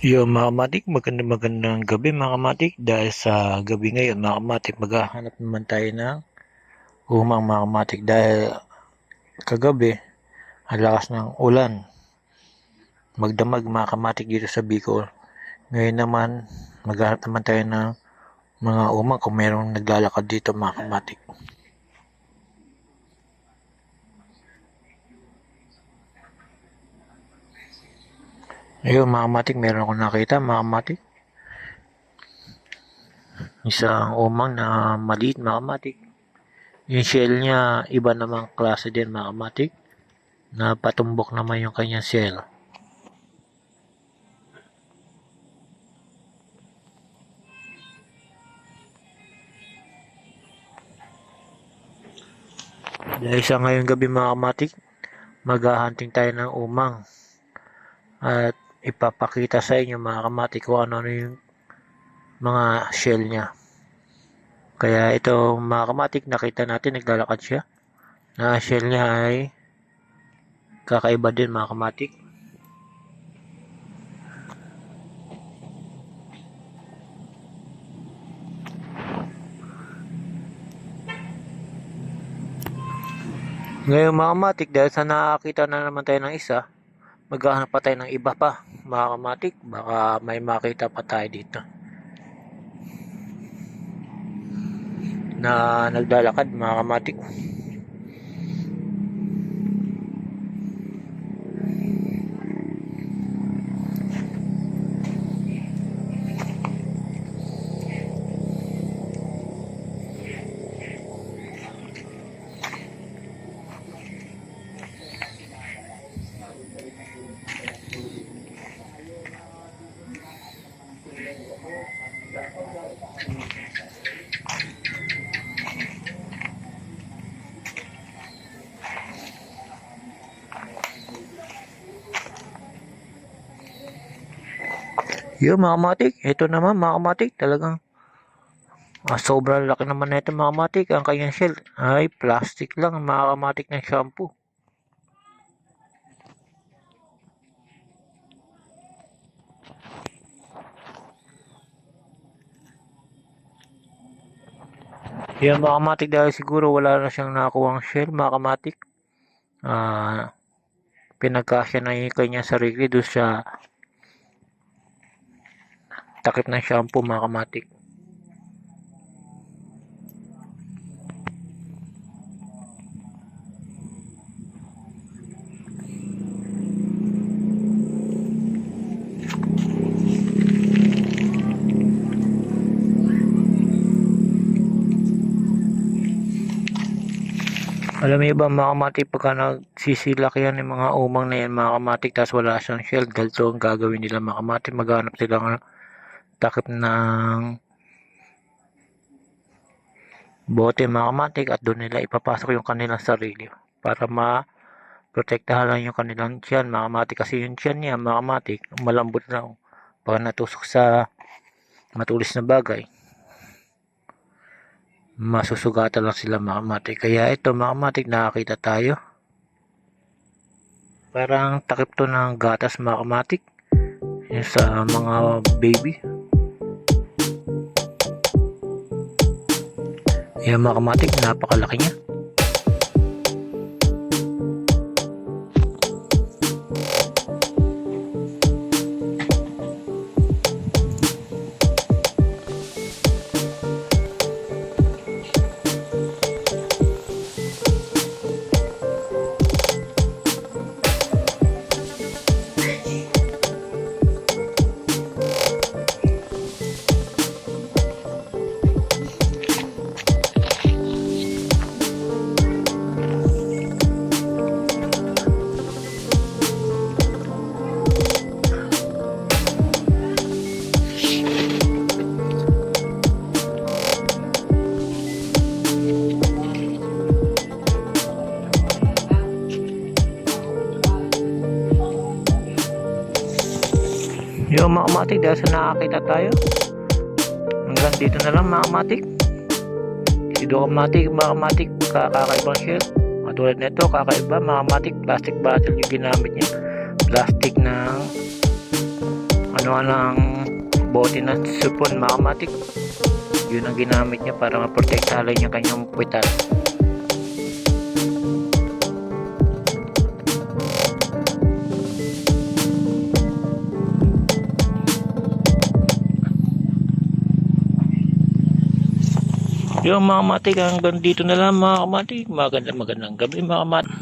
Yo mga kamatik, magandang magandang gabi mga kamatik. Dahil sa gabi ngayon mga kamatik, maghahanap naman tayo ng umang mga kamatik. Dahil kagabi, ang lakas ng ulan. Magdamag mga kamatik dito sa Bicol. Ngayon naman, maghahanap naman tayo ng mga umang kung merong naglalakad dito mga kamatik. Ayun mga kamatik, meron akong nakita mga kamatik. Isang umang na maliit mga kamatik. Yung shell niya, iba namang klase din mga kamatik. Na patumbok naman yung kanyang shell. Dahil sa ngayong gabi mga kamatik, maghahunting tayo ng umang. At ipapakita sa inyo mga kamatik kung ano yung mga shell niya. Kaya ito mga kamatik, nakita natin naglalakad siya. Na shell niya ay kakaiba din mga kamatik. Ngayon mga kamatik, dahil sa nakakita na naman tayo ng isa, maghahanap pa tayo ng iba pa mga kamatik. Baka may makita pa tayo dito. Na naglalakad mga kamatik. Yun mga kamatik, ito naman mga kamatik, talagang ah, sobrang laki naman na ito mga kamatik. Ang kanyang shell ay plastic lang mga kamatik ng shampoo. Yan mga kamatik dahil siguro wala na siyang nakakuha shell mga kamatik. Ah, pinagkasya na yung kanyang sarili doon sa takip ng shampoo mga kamatik. Alam mo ba mga kamatik pagka nagsisilak yan ng mga umang na yan mga kamatik tapos wala siyang shell, galto ang gagawin nila mga kamatik. Maghanap sila ng takip ng bote mga kamatik at doon nila ipapasok yung kanilang sarili para ma-protektahan lang yung kanilang tiyan mga kasi yung tiyan niya mga malambot lang pag natusok sa matulis na bagay. Masusugatan lang sila mga kaya ito mga kamatik nakakita tayo. Parang takip to ng gatas mga yung sa mga baby Ayan mga kamatik, napakalaki niya. Yung mga kamatik, dahil sa nakakita tayo. Hanggang dito na lang mga kamatik. Si Dokamatik, mga kamatik, kakaibang shell. Katulad nito, kakaiba, mga kamatik, plastic bottle yung ginamit niya. Plastic ng ano ng bote ng supon mga kamatik. Yun ang ginamit niya para maprotektahan niya kanyang puwitan. Yung mga kamatik, hanggang dito na lang mga kamatik. Magandang magandang gabi mga kamatik.